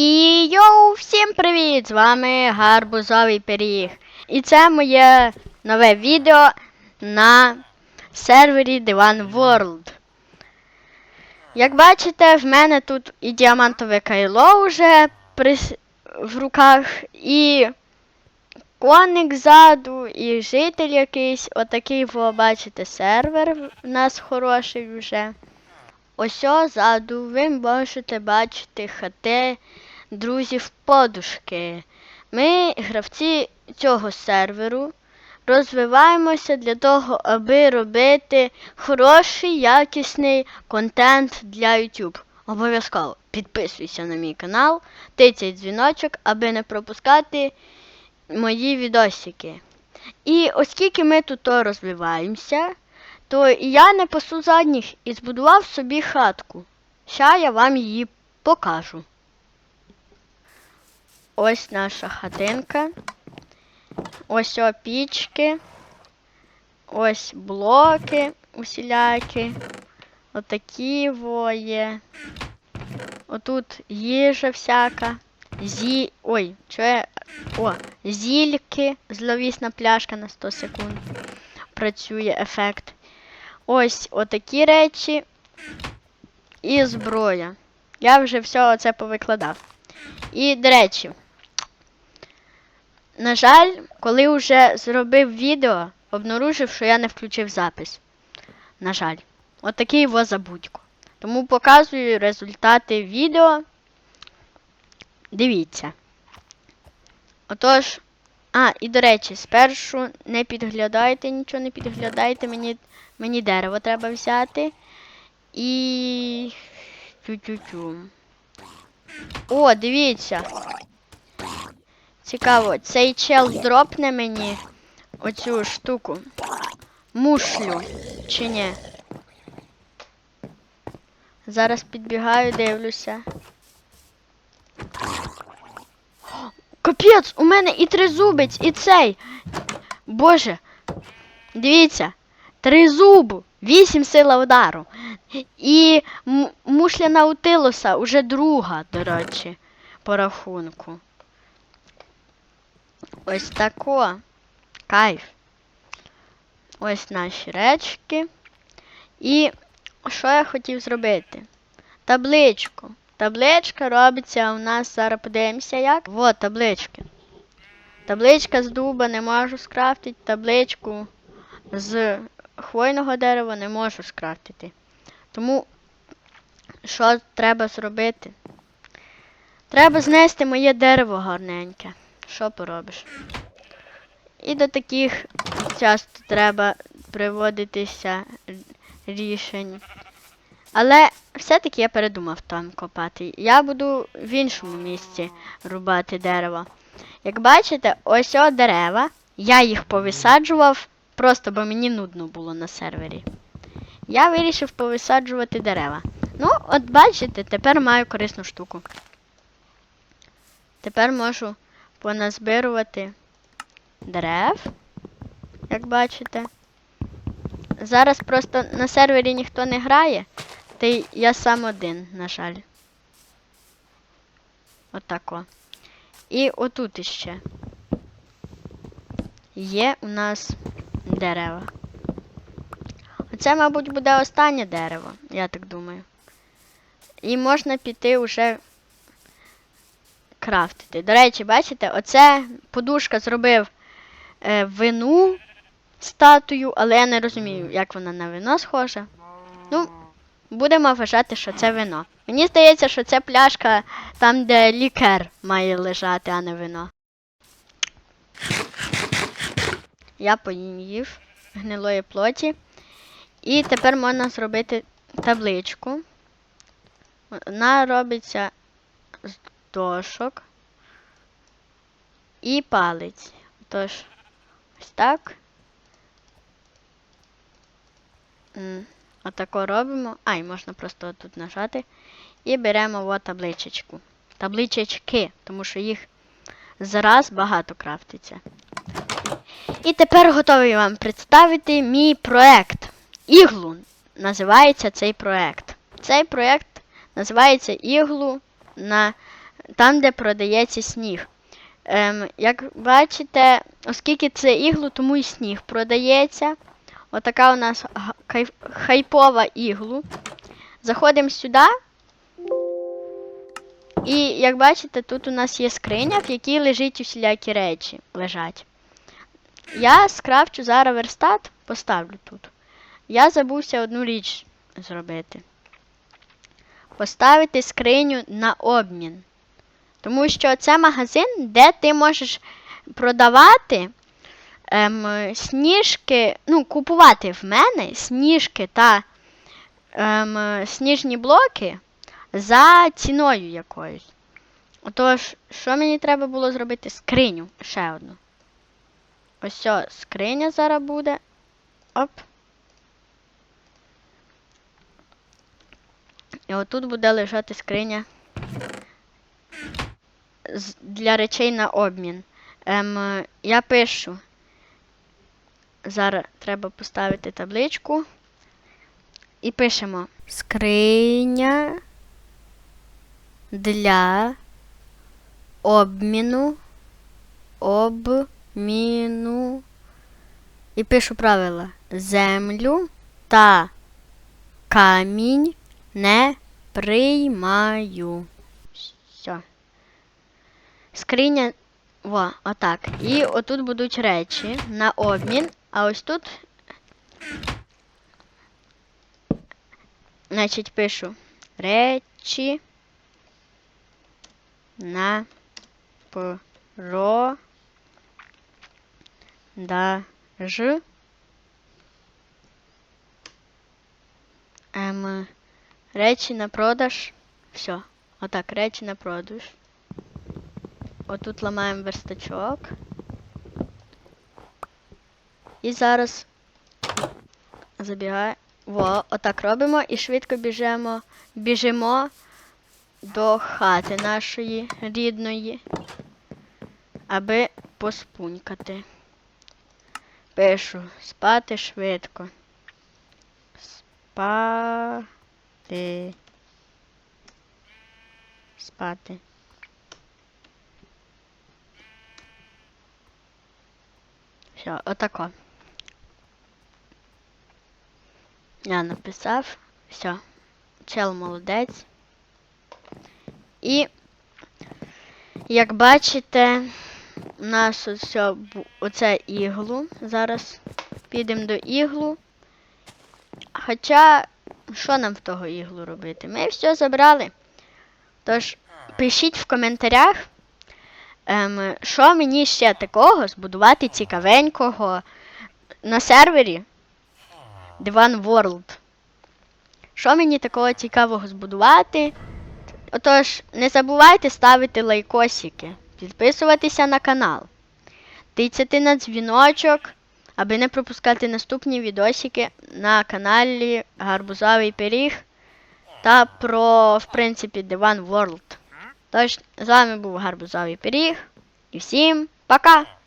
І йоу, всім привіт! З вами Гарбузовий Пиріг. І це моє нове відео на сервері Divan World. Як бачите, в мене тут і діамантове кайло вже прис... в руках, і коник ззаду, і житель якийсь. Отакий, ви бачите, сервер в нас хороший вже. Ось ззаду ви можете бачити хати друзів подушки. Ми, гравці цього серверу, розвиваємося для того, аби робити хороший, якісний контент для YouTube. Обов'язково підписуйся на мій канал, тицяй дзвіночок, аби не пропускати мої відосики. І оскільки ми тут розвиваємося, то я не пасу задніх і збудував собі хатку. Ща я вам її покажу. Ось наша хатинка. Ось о пічки. Ось блоки усілякі. Отакі во є. Отут їжа всяка. Зі... Ой, що я... О, зільки. Зловісна пляшка на 100 секунд. Працює ефект. Ось отакі речі. І зброя. Я вже все це повикладав. І, до речі, на жаль, коли вже зробив відео, обнаружив, що я не включив запис. На жаль, отакий його забудько. Тому показую результати відео. Дивіться. Отож, а, і до речі, спершу не підглядайте, нічого не підглядайте, мені, мені дерево треба взяти. І. Тю-тю-тю. О, дивіться. Цікаво, цей чел дропне мені оцю штуку. Мушлю, чи ні? Зараз підбігаю, дивлюся. Капець, у мене і тризубець, і цей. Боже. Дивіться. Тризуб, вісім сила удару. І мушля Наутилуса уже друга, до речі, по рахунку. Ось тако. Кайф. Ось наші речки. І що я хотів зробити? Табличку. Табличка робиться у нас, зараз подивимося як. Вот таблички. Табличка з дуба не можу скрафтити, табличку з хвойного дерева не можу скрафтити. Тому що треба зробити? Треба знести моє дерево гарненьке. Що поробиш? І до таких часто треба приводитися рішень. Але все-таки я передумав там копати. Я буду в іншому місці рубати дерево. Як бачите, ось о дерева. Я їх повисаджував просто, бо мені нудно було на сервері. Я вирішив повисаджувати дерева. Ну, от бачите, тепер маю корисну штуку. Тепер можу поназбирувати дерев, як бачите. Зараз просто на сервері ніхто не грає, та й я сам один, на жаль. Отако. І отут іще є у нас дерева. Оце, мабуть, буде останнє дерево, я так думаю. І можна піти вже крафтити. До речі, бачите, оце подушка зробив е, вину статую, але я не розумію, як вона на вино схожа. Ну, будемо вважати, що це вино. Мені здається, що це пляшка там, де лікер має лежати, а не вино. Я поїв гнилої плоті. І тепер можна зробити табличку. Вона робиться з дошок і палець. Тож, ось так. Отако робимо. А, і можна просто тут нажати. І беремо от табличечку. Табличечки, тому що їх зараз багато крафтиться. І тепер готовий вам представити мій проект. Іглу називається цей проект. Цей проект називається Іглу на там, де продається сніг. Ем, як бачите, оскільки це іглу, тому і сніг продається. Отака у нас хайпова іглу. Заходимо сюди. І як бачите, тут у нас є скриня, в якій лежать усілякі речі. лежать. Я скрафчу зараз верстат, поставлю тут. Я забувся одну річ зробити. Поставити скриню на обмін. Тому що це магазин, де ти можеш продавати ем, сніжки, ну, купувати в мене сніжки та ем, сніжні блоки за ціною якоюсь. Отож, що мені треба було зробити? Скриню ще одну. Ось ця скриня зараз буде. Оп. І отут буде лежати скриня для речей на обмін. Ем, е, я пишу. Зараз треба поставити табличку. І пишемо скриня для обміну. Обміну. І пишу правила. Землю та камінь не приймаю. Скриня. Во, отак. І отут будуть речі на обмін. А ось тут. Значить, пишу речі на продаж. Ем, речі на продаж. Все. Отак, речі на продаж. Отут ламаємо верстачок. І зараз забігає. Во, отак робимо і швидко біжимо, біжимо до хати нашої рідної, аби поспунькати. Пишу спати швидко. Спати. Спати. Все, отако. Я написав. Все. Чел молодець. І, як бачите, у нас оце, оце іглу. Зараз підемо до іглу. Хоча, що нам в того іглу робити? Ми все забрали. Тож, пишіть в коментарях, ем, що мені ще такого збудувати цікавенького на сервері Divan World. Що мені такого цікавого збудувати? Отож, не забувайте ставити лайкосики, підписуватися на канал, тицяти на дзвіночок, аби не пропускати наступні відосики на каналі Гарбузовий Пиріг та про, в принципі, Divan World. Тож, з вами був Гарбузовий Пиріг. І всім пока!